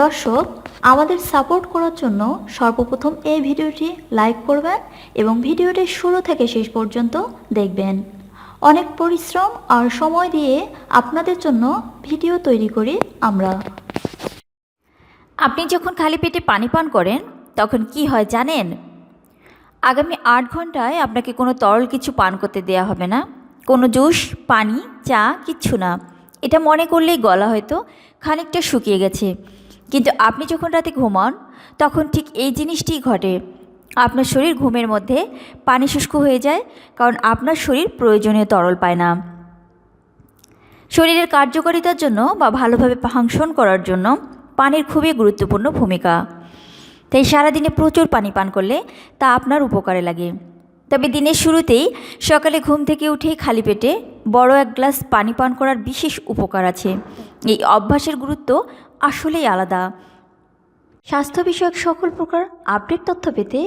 দর্শক, আমাদের সাপোর্ট করার জন্য সর্বপ্রথম এই ভিডিওটি লাইক করবেন এবং ভিডিওটি শুরু থেকে শেষ পর্যন্ত দেখবেন। অনেক পরিশ্রম আর সময় দিয়ে আপনাদের জন্য ভিডিও তৈরি করি আমরা। আপনি যখন খালি পেটে পানি পান করেন, তখন কি হয় জানেন? আগামী আট ঘন্টায় আপনাকে কোনো তরল কিছু পান করতে দেয়া হবে না। কোনো জুস, পানি, চা, কিচ্ছু না। এটা মনে করলেই গলা হয়তো খানিকটা শুকিয়ে গেছে। কিন্তু আপনি যখন রাতে ঘুমান, তখন ঠিক এই জিনিসটিই ঘটে। আপনার শরীর ঘুমের মধ্যে পানি শুষ্ক হয়ে যায়, কারণ আপনার শরীর প্রয়োজনীয় তরল পায় না। শরীরের কার্যকারিতার জন্য বা ভালোভাবে ফাংশন করার জন্য পানির খুবই গুরুত্বপূর্ণ ভূমিকা। তাই সারাদিনে প্রচুর পানি পান করলে তা আপনার উপকারে লাগে। তবে দিনের শুরুতেই সকালে ঘুম থেকে উঠেই খালি পেটে বড় এক গ্লাস পানি পান করার বিশেষ উপকার আছে। এই অভ্যাসের গুরুত্ব আসলেই আলাদা। স্বাস্থ্য বিষয়ক সকল প্রকার আপডেট তথ্য পেতে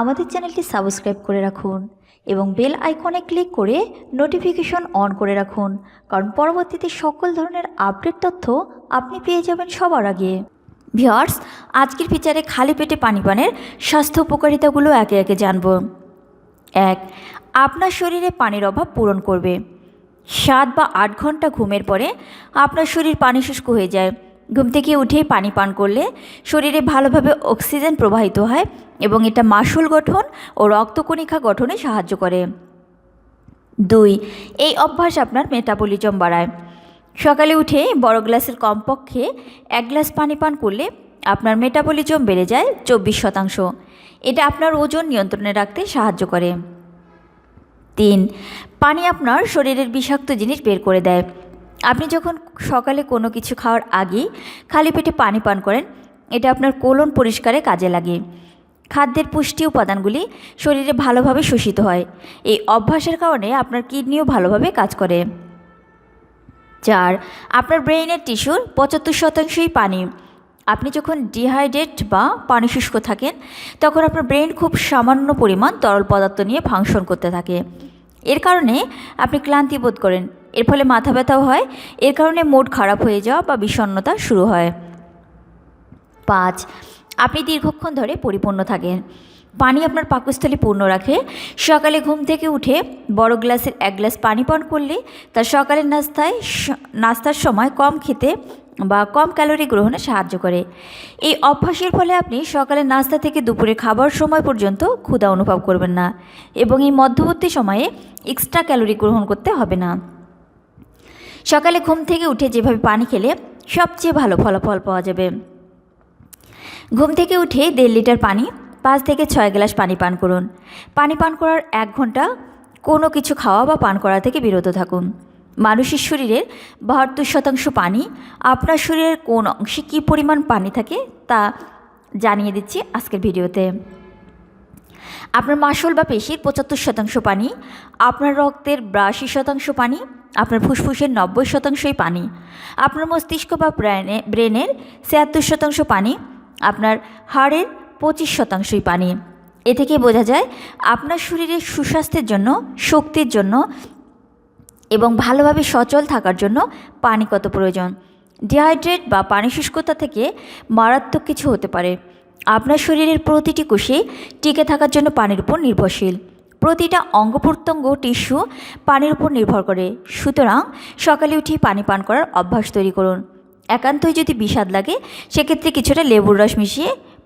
আমাদের চ্যানেলটি সাবস্ক্রাইব করে রাখুন এবং বেল আইকনে ক্লিক করে নোটিফিকেশন অন করে রাখুন, কারণ পরবর্তীতে সকল ধরনের আপডেট তথ্য আপনি পেয়ে যাবেন সবার আগে। ভিওর্স আজকের ফিচারে খালি পেটে পানি পানের স্বাস্থ্য উপকারিতাগুলো একে একে জানব। এক, আপনার শরীরে পানির অভাব পূরণ করবে। সাত বা আট ঘণ্টা ঘুমের পরে আপনার শরীর পানি শুষ্ক হয়ে যায়। ঘুম থেকে উঠেই পানি পান করলে শরীরে ভালোভাবে অক্সিজেন প্রবাহিত হয় এবং এটা মাসুল গঠন ও রক্তকণিকা গঠনে সাহায্য করে। দুই, এই অভ্যাস আপনার মেটাবলিজম বাড়ায়। সকালে উঠে বড় গ্লাসের কমপক্ষে এক গ্লাস পানি পান করলে আপনার মেটাবলিজম বেড়ে যায় চব্বিশ শতাংশ। এটা আপনার ওজন নিয়ন্ত্রণে রাখতে সাহায্য করে। তিন, পানি আপনার শরীরের বিষাক্ত জিনিস বের করে দেয়। আপনি যখন সকালে কোনো কিছু খাওয়ার আগেই খালি পেটে পানি পান করেন, এটা আপনার কোলন পরিষ্কারে কাজে লাগে। খাদ্যের পুষ্টি উপাদানগুলি শরীরে ভালোভাবে শোষিত হয়। এই অভ্যাসের কারণে আপনার কিডনিও ভালোভাবে কাজ করে। চার, আপনার ব্রেইনের টিস্যুর পঁচাত্তর শতাংশই পানি। আপনি যখন ডিহাইড্রেট বা পানি শুষ্ক থাকেন, তখন আপনার ব্রেন খুব সামান্য পরিমাণ তরল পদার্থ নিয়ে ফাংশন করতে থাকে। এর কারণে আপনি ক্লান্তি বোধ করেন। এর ফলে মাথা ব্যথাও হয়। এর কারণে মোড খারাপ হয়ে যাওয়া বা বিষণ্নতা শুরু হয়। পাঁচ, আপনি দীর্ঘক্ষণ ধরে পরিপূর্ণ থাকেন। পানি আপনার পাকস্থলী পূর্ণ রাখে। সকালে ঘুম থেকে উঠে বড় গ্লাসের এক গ্লাস পানি পান করলে তার সকালের নাস্তায় নাস্তার সময় কম খেতে বা কম ক্যালোরি গ্রহণে সাহায্য করে। এই অভ্যাসের ফলে আপনি সকালের নাস্তা থেকে দুপুরে খাবার সময় পর্যন্ত ক্ষুধা অনুভব করবেন না এবং এই মধ্যবর্তী সময়ে এক্সট্রা ক্যালোরি গ্রহণ করতে হবে না। সকালে ঘুম থেকে উঠে যেভাবে পানি খেলে সবচেয়ে ভালো ফলাফল পাওয়া যাবে। ঘুম থেকে উঠে দেড় লিটার পানি পাঁচ থেকে ছয় গ্লাস পানি পান করুন। পানি পান করার এক ঘণ্টা কোনো কিছু খাওয়া বা পান করা থেকে বিরত থাকুন। মানুষের শরীরের বাহাত্তর শতাংশ পানি, আপনার শরীরের কোন অংশে কী পরিমাণ পানি থাকে তা জানিয়ে দিচ্ছি আজকের ভিডিওতে। আপনার মাসল বা পেশির পঁচাত্তর শতাংশ পানি, আপনার রক্তের বিরাশি শতাংশ পানি, আপনার ফুসফুসের নব্বই শতাংশই পানি, আপনার মস্তিষ্ক বা ব্রেনে ব্রেনের ছিয়াত্তর শতাংশ পানি, আপনার হাড়ের পঁচিশ শতাংশই পানি। এ থেকে বোঝা যায় আপনার শরীরের সুস্বাস্থ্যের জন্য, শক্তির জন্য এবং ভালোভাবে সচল থাকার জন্য পানি কত প্রয়োজন। ডিহাইড্রেট বা পানি শুষ্কতা থেকে মারাত্মক কিছু হতে পারে। আপনার শরীরের প্রতিটি কোষে টিকে থাকার জন্য পানির উপর নির্ভরশীল। প্রতিটা অঙ্গ প্রত্যঙ্গ, টিস্যু পানির উপর নির্ভর করে। সুতরাং সকালে উঠেই পানি পান করার অভ্যাস তৈরি করুন। একান্তই যদি বিষাদ লাগে, সেক্ষেত্রে কিছুটা লেবুর রস মিশিয়ে